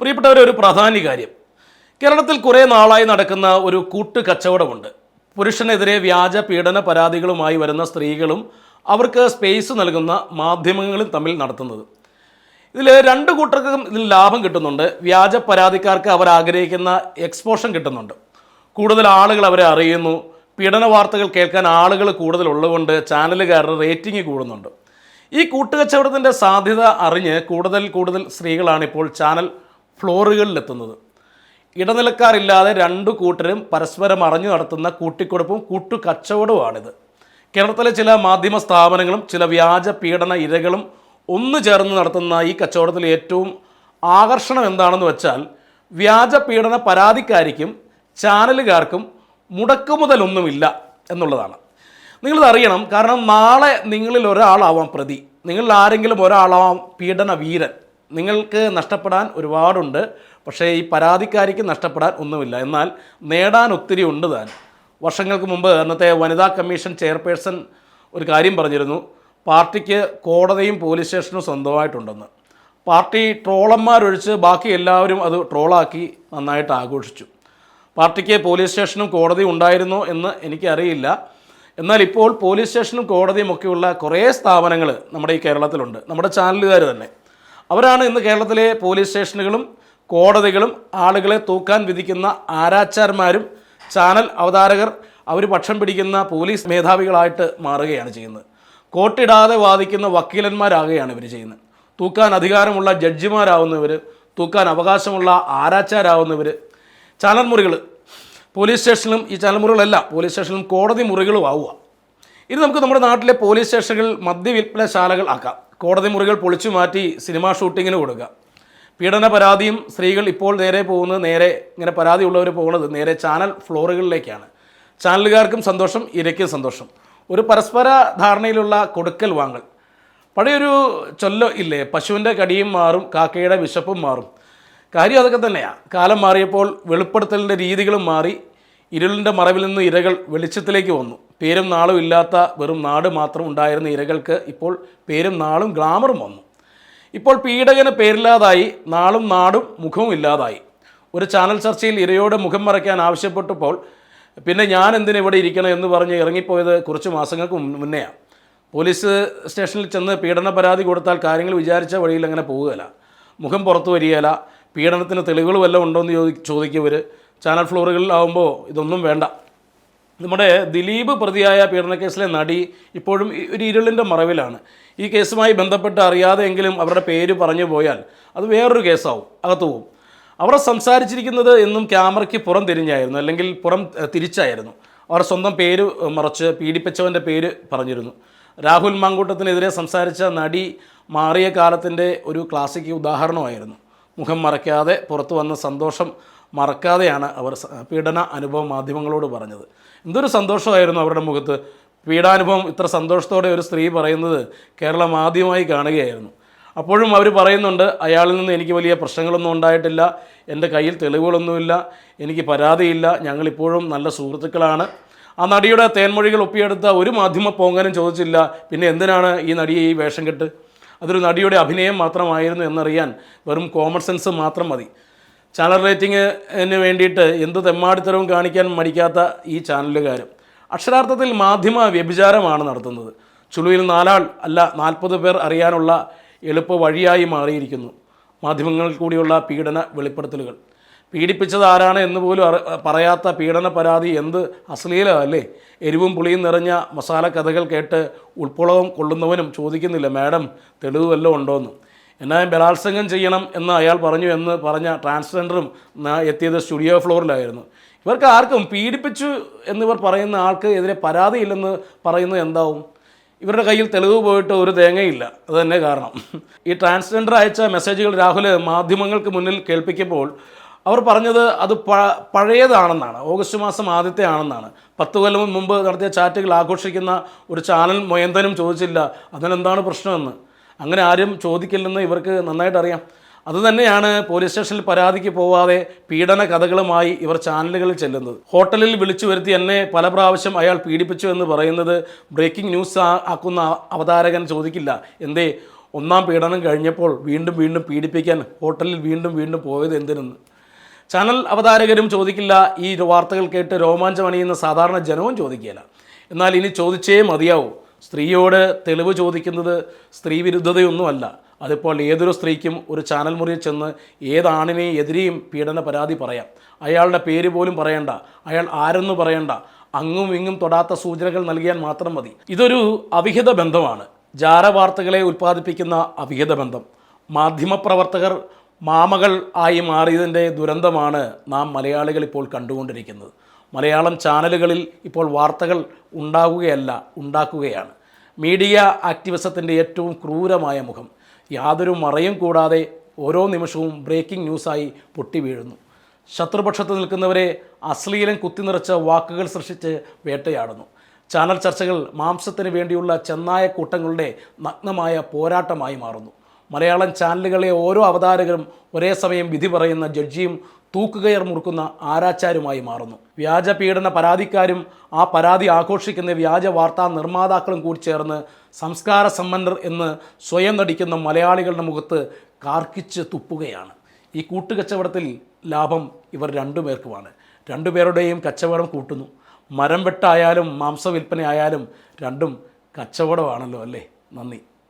പ്രിയപ്പെട്ടവരെ ഒരു പ്രധാന കാര്യം. കേരളത്തിൽ കുറേ നാളായി നടക്കുന്ന ഒരു കൂട്ടു കച്ചവടമുണ്ട്. പുരുഷനെതിരെ വ്യാജ പീഡന പരാതികളുമായി വരുന്ന സ്ത്രീകളും അവർക്ക് സ്പേസ് നൽകുന്ന മാധ്യമങ്ങളും തമ്മിൽ നടത്തുന്നത്. ഇതിൽ രണ്ട് കൂട്ടർക്കും ഇതിൽ ലാഭം കിട്ടുന്നുണ്ട്. വ്യാജ പരാതിക്കാർക്ക് അവർ ആഗ്രഹിക്കുന്ന എക്സ്പോഷൻ കിട്ടുന്നുണ്ട്. കൂടുതൽ ആളുകൾ അവരെ അറിയുന്നു. പീഡന വാർത്തകൾ കേൾക്കാൻ ആളുകൾ കൂടുതൽ ഉള്ളതുകൊണ്ട് ചാനലുകാരുടെ റേറ്റിംഗ് കൂടുന്നുണ്ട്. ഈ കൂട്ടുകച്ചവടത്തിന്റെ സാധ്യത അറിഞ്ഞ് കൂടുതൽ കൂടുതൽ സ്ത്രീകളാണിപ്പോൾ ചാനൽ ഫ്ലോറുകളിലെത്തുന്നത്. ഇടനിലക്കാരില്ലാതെ രണ്ടു കൂട്ടരും പരസ്പരം അറിഞ്ഞു നടത്തുന്ന കൂട്ടിക്കൊടുപ്പും കൂട്ടുകച്ചവടവുമാണിത്. കേരളത്തിലെ ചില മാധ്യമ സ്ഥാപനങ്ങളും ചില വ്യാജ പീഡന ഇരകളും ഒന്നു ചേർന്ന് നടത്തുന്ന ഈ കച്ചവടത്തിൽ ഏറ്റവും ആകർഷണം എന്താണെന്ന് വെച്ചാൽ വ്യാജ പീഡന പരാതിക്കാരിക്കും ചാനലുകാർക്കും മുടക്കുമുതലൊന്നുമില്ല എന്നുള്ളതാണ്. നിങ്ങളിത് അറിയണം കാരണം നാളെ നിങ്ങളിൽ ഒരാളാവാം പ്രതി. നിങ്ങളിൽ ആരെങ്കിലും ഒരാളാവാം പീഡന വീരൻ. നിങ്ങൾക്ക് നഷ്ടപ്പെടാൻ ഒരുപാടുണ്ട് പക്ഷേ ഈ പരാതിക്കാരിക്ക് നഷ്ടപ്പെടാൻ ഒന്നുമില്ല. എന്നാൽ നേടാൻ ഒത്തിരി ഉണ്ട് താൻ. വർഷങ്ങൾക്ക് മുമ്പ് അന്നത്തെ വനിതാ കമ്മീഷൻ ചെയർപേഴ്സൺ ഒരു കാര്യം പറഞ്ഞിരുന്നു. പാർട്ടിക്ക് കോടതിയും പോലീസ് സ്റ്റേഷനും സ്വന്തമായിട്ടുണ്ടെന്ന്. പാർട്ടി ട്രോളന്മാരൊഴിച്ച് ബാക്കി എല്ലാവരും അത് ട്രോളാക്കി നന്നായിട്ട് ആഘോഷിച്ചു. പാർട്ടിക്ക് പോലീസ് സ്റ്റേഷനും കോടതിയും ഉണ്ടായിരുന്നോ എന്ന് എനിക്കറിയില്ല. എന്നാൽ ഇപ്പോൾ പോലീസ് സ്റ്റേഷനും കോടതിയും ഒക്കെയുള്ള കുറേ സ്ഥാപനങ്ങൾ നമ്മുടെ ഈ കേരളത്തിലുണ്ട്. നമ്മുടെ ചാനലുകാർ തന്നെ. അവരാണ് ഇന്ന് കേരളത്തിലെ പോലീസ് സ്റ്റേഷനുകളും കോടതികളും ആളുകളെ തൂക്കാൻ വിധിക്കുന്ന ആരാച്ചാർമാരും ചാനൽ അവതാരകർ അവർ പക്ഷം പിടിക്കുന്ന പോലീസ് മേധാവികളായിട്ട് മാറുകയാണ് ചെയ്യുന്നത്. കോട്ടിടാതെ വാദിക്കുന്ന വക്കീലന്മാരാകുകയാണ് ഇവർ ചെയ്യുന്നത്. തൂക്കാൻ അധികാരമുള്ള ജഡ്ജിമാരാവുന്നവർ തൂക്കാൻ അവകാശമുള്ള ആരാച്ചാരാവുന്നവർ ചാനൽ മുറികൾ പോലീസ് സ്റ്റേഷനിലും ഈ ചാനൽ മുറികളല്ല പോലീസ് സ്റ്റേഷനിലും കോടതി മുറികളും ആവുക. ഇനി നമുക്ക് നമ്മുടെ നാട്ടിലെ പോലീസ് സ്റ്റേഷനുകൾ മദ്യവിൽപ്പനശാലകൾ ആക്കാം. കോടതി മുറികൾ പൊളിച്ചു മാറ്റി സിനിമാ ഷൂട്ടിങ്ങിന് കൊടുക്കുക പീഡന പരാതിയും സ്ത്രീകൾ ഇപ്പോൾ നേരെ പോകുന്നത് നേരെ ഇങ്ങനെ പരാതി ഉള്ളവർ പോകുന്നത് നേരെ ചാനൽ ഫ്ലോറുകളിലേക്കാണ്. ചാനലുകാർക്കും സന്തോഷം ഇരയ്ക്കും സന്തോഷം. ഒരു പരസ്പര ധാരണയിലുള്ള കൊടുക്കൽ വാങ്ങൽ. പഴയൊരു ചൊല്ലോ ഇല്ലേ പശുവിന്റെ കടിയും മാറും കാക്കയുടെ വിശപ്പും മാറും. കാര്യം അതൊക്കെ തന്നെയാണ് കാലം മാറിയപ്പോൾ വെളിപ്പെടുത്തലിന്റെ രീതികളും മാറി ഇരുളിന്റെ മറവിൽ നിന്ന് ഇരകൾ വെളിച്ചത്തിലേക്ക് വന്നു. പേരും നാളും ഇല്ലാത്ത വെറും നാട് മാത്രം ഉണ്ടായിരുന്ന ഇരകൾക്ക് ഇപ്പോൾ പേരും നാളും ഗ്ലാമറും വന്നു. ഇപ്പോൾ പീഡകന് പേരില്ലാതായി നാളും നാടും മുഖവും ഇല്ലാതായി. ഒരു ചാനൽ ചർച്ചയിൽ ഇരയോട് മുഖം മറയ്ക്കാൻ ആവശ്യപ്പെട്ടപ്പോൾ പിന്നെ ഞാൻ എന്തിനു ഇവിടെ ഇരിക്കണം? എന്ന് പറഞ്ഞ് ഇറങ്ങിപ്പോയത് കുറച്ച് മാസങ്ങൾക്ക് മുന്നെയാണ് പോലീസ് സ്റ്റേഷനിൽ ചെന്ന് പീഡന പരാതി കൊടുത്താൽ കാര്യങ്ങൾ വിചാരിച്ച വഴിയിൽ അങ്ങനെ പോവുകയില്ല. മുഖം പുറത്തു വരികയില്ല. പീഡനത്തിന് തെളിവുകൾ വല്ലതും ഉണ്ടോ എന്ന് ചോദി ചോദിക്കുവർ ചാനൽ ഫ്ലോറുകളിലാവുമ്പോൾ ഇതൊന്നും വേണ്ട. നമ്മുടെ ദിലീപ് പ്രതിയായ പീഡനക്കേസിലെ നടി ഇപ്പോഴും ഒരു ഇരുളിന്റെ മറവിലാണ്. ഈ കേസുമായി ബന്ധപ്പെട്ട് അറിയാതെയെങ്കിലും അവരുടെ പേര് പറഞ്ഞു പോയാൽ അത് വേറൊരു കേസാവും അകത്തു പോകും അവർ സംസാരിച്ചിരിക്കുന്നത് എന്നും ക്യാമറയ്ക്ക് പുറം തിരിഞ്ഞായിരുന്നു അല്ലെങ്കിൽ പുറം തിരിച്ചായിരുന്നു. അവർ സ്വന്തം പേര് മറച്ച് പീഡിപ്പിച്ചവന്റെ പേര് പറഞ്ഞിരുന്നു. രാഹുൽ മാങ്കൂട്ടത്തിനെതിരെ സംസാരിച്ച നടി മാറിയ കാലത്തിന്റെ ഒരു ക്ലാസിക് ഉദാഹരണമായിരുന്നു. മുഖം മറയ്ക്കാതെ പുറത്തു വന്ന സന്തോഷം മറക്കാതെയാണ് അവർ പീഡന അനുഭവം മാധ്യമങ്ങളോട് പറഞ്ഞത്. എന്തൊരു സന്തോഷമായിരുന്നു അവരുടെ മുഖത്ത്. പീഡാനുഭവം ഇത്ര സന്തോഷത്തോടെ ഒരു സ്ത്രീ പറയുന്നത് കേരളം ആദ്യമായി കാണുകയായിരുന്നു. അപ്പോഴും അവർ പറയുന്നുണ്ട് അയാളിൽ നിന്ന് എനിക്ക് വലിയ പ്രശ്നങ്ങളൊന്നും ഉണ്ടായിട്ടില്ല. എന്റെ കയ്യിൽ തെളിവുകളൊന്നുമില്ല. എനിക്ക് പരാതിയില്ല. ഞങ്ങളിപ്പോഴും നല്ല സുഹൃത്തുക്കളാണ്. ആ നടിയുടെ തേൻമൊഴികൾ ഒപ്പിയെടുത്ത ഒരു മാധ്യമ പോങ്ങനും ചോദിച്ചില്ല. പിന്നെ എന്തിനാണ് ഈ നടിയെ ഈ വേഷം കെട്ട്? അതൊരു നടിയുടെ അഭിനയം മാത്രമായിരുന്നു എന്നറിയാൻ വെറും കോമൺ സെൻസ് മാത്രം മതി. ചാനൽ റേറ്റിങ്ങിന് വേണ്ടിയിട്ട് എന്ത് തെമ്മാടിത്തരവും കാണിക്കാൻ മടിക്കാത്ത ഈ ചാനലുകാരും അക്ഷരാർത്ഥത്തിൽ മാധ്യമ വ്യഭിചാരമാണ് നടത്തുന്നത്. ചുളുവിൽ നാലാൾ അല്ല നാൽപ്പത് പേർ അറിയാനുള്ള എളുപ്പ വഴിയായി മാറിയിരിക്കുന്നു. മാധ്യമങ്ങളിൽ കൂടിയുള്ള പീഡന വെളിപ്പെടുത്തലുകൾ. പീഡിപ്പിച്ചത് ആരാണ് എന്ന് പോലും പറയാത്ത പീഡന പരാതി എന്ത് അശ്ലീലമല്ലേ എരിവും പുളിയും നിറഞ്ഞ മസാല കഥകൾ കേട്ട് ഉൾപ്പുളവും കൊള്ളുന്നവനും ചോദിക്കുന്നില്ല മാഡം തെളിവ് വല്ലതും ഉണ്ടോയെന്ന് എന്നാൽ ബലാത്സംഗം ചെയ്യണം എന്ന് അയാൾ പറഞ്ഞു എന്ന് പറഞ്ഞ ട്രാൻസ്ജെൻഡറും എത്തിയത് സ്റ്റുഡിയോ ഫ്ലോറിലായിരുന്നു. ഇവർക്ക് ആർക്കും പീഡിപ്പിച്ചു എന്നിവർ പറയുന്ന ആൾക്ക് എതിരെ പരാതിയില്ലെന്ന് പറയുന്നത് എന്താവും? ഇവരുടെ കയ്യിൽ തെളിവ് പോയിട്ട് ഒരു തേങ്ങയില്ല. അത് തന്നെ കാരണം. ഈ ട്രാൻസ്ജെൻഡർ അയച്ച മെസ്സേജുകൾ രാഹുൽ മാധ്യമങ്ങൾക്ക് മുന്നിൽ കേൾപ്പിക്കുമ്പോൾ അവർ പറഞ്ഞത് അത് പഴയതാണെന്നാണ്. ഓഗസ്റ്റ് മാസം ആദ്യത്തെ ആണെന്നാണ്. പത്ത് കൊല്ലം മുമ്പ് നടത്തിയ ചാറ്റുകൾ ആഘോഷിക്കുന്ന ഒരു ചാനൽ മൊയന്തനും ചോദിച്ചില്ല. അതിനെന്താണ് പ്രശ്നമെന്ന്? അങ്ങനെ ആരും ചോദിക്കില്ലെന്ന് ഇവർക്ക് നന്നായിട്ട് അറിയാം. അതുതന്നെയാണ് പോലീസ് സ്റ്റേഷനിൽ പരാതിക്ക് പോവാതെ പീഡന കഥകളുമായി ഇവർ ചാനലുകളിൽ ചെല്ലുന്നത്. ഹോട്ടലിൽ വിളിച്ചു വരുത്തി എന്നെ പല പ്രാവശ്യം അയാൾ പീഡിപ്പിച്ചു എന്ന് പറയുന്നത് ബ്രേക്കിംഗ് ന്യൂസ് ആക്കുന്ന അവതാരകൻ ചോദിക്കില്ല. എന്തേ ഒന്നാം പീഡനം കഴിഞ്ഞപ്പോൾ വീണ്ടും വീണ്ടും പീഡിപ്പിക്കാൻ ഹോട്ടലിൽ വീണ്ടും വീണ്ടും പോയത് എന്തിനെന്ന്? ചാനൽ അവതാരകരും ചോദിക്കില്ല. ഈ വാർത്തകൾ കേട്ട് രോമാഞ്ചമണിയുന്ന സാധാരണ ജനവും ചോദിക്കില്ല എന്നാൽ ഇനി ചോദിച്ചേ മതിയാവൂ. സ്ത്രീയോട് തെളിവ് ചോദിക്കുന്നത് സ്ത്രീ വിരുദ്ധതയൊന്നുമല്ല. അതിപ്പോൾ ഏതൊരു സ്ത്രീക്കും ഒരു ചാനൽ മുറിയിൽ ചെന്ന് ഏതാണിനെയും എതിരെയും പീഡന പരാതി പറയാം. അയാളുടെ പേര് പോലും പറയണ്ട. അയാൾ ആരെന്ന് പറയണ്ട. അങ്ങും ഇങ്ങും തൊടാത്ത സൂചനകൾ നൽകിയാൽ മാത്രം മതി. ഇതൊരു അവിഹിത ബന്ധമാണ്. ജാരവാർത്തകളെ ഉൽപ്പാദിപ്പിക്കുന്ന അവിഹിത ബന്ധം. മാധ്യമപ്രവർത്തകർ മാമകൾ ആയി മാറിയതിന്റെ ദുരന്തമാണ് നാം മലയാളികൾ ഇപ്പോൾ കണ്ടുകൊണ്ടിരിക്കുന്നത്. മലയാളം ചാനലുകളിൽ ഇപ്പോൾ വാർത്തകൾ ഉണ്ടാകുകയല്ല ഉണ്ടാക്കുകയാണ്. മീഡിയ ആക്ടിവിസത്തിന്റെ ഏറ്റവും ക്രൂരമായ മുഖം. യാതൊരു മറയും കൂടാതെ ഓരോ നിമിഷവും ബ്രേക്കിംഗ് ന്യൂസായി പൊട്ടി വീഴുന്നു. ശത്രുപക്ഷത്ത് നിൽക്കുന്നവരെ അശ്ലീലം കുത്തിനിറച്ച വാക്കുകൾ സൃഷ്ടിച്ച് വേട്ടയാടുന്നു. ചാനൽ ചർച്ചകൾ മാംസത്തിന് വേണ്ടിയുള്ള ചെന്നായ കൂട്ടങ്ങളുടെ നഗ്നമായ പോരാട്ടമായി മാറുന്നു. മലയാളം ചാനലുകളിലെ ഓരോ അവതാരകരും ഒരേ സമയം വിധി പറയുന്ന ജഡ്ജിയും തൂക്കുകയർ മുറുക്കുന്ന ആരാച്ചാരുമായി മാറുന്നു. വ്യാജ പീഡന പരാതിക്കാരും ആ പരാതി ആഘോഷിക്കുന്ന വ്യാജ വാർത്താ നിർമ്മാതാക്കളും കൂടി ചേർന്ന് സംസ്കാര സമ്പന്നർ എന്ന് സ്വയം നടിക്കുന്ന മലയാളികളുടെ മുഖത്ത് കാർക്കിച്ച് തുപ്പുകയാണ്. ഈ കൂട്ടുകച്ചവടത്തിൽ ലാഭം ഇവർ രണ്ടുപേർക്കുമാണ് രണ്ടുപേരുടെയും കച്ചവടം കൂട്ടുന്നു. മരം വെട്ടായാലും മാംസ വിൽപ്പന ആയാലും രണ്ടും കച്ചവടമാണല്ലോ അല്ലേ? നന്ദി.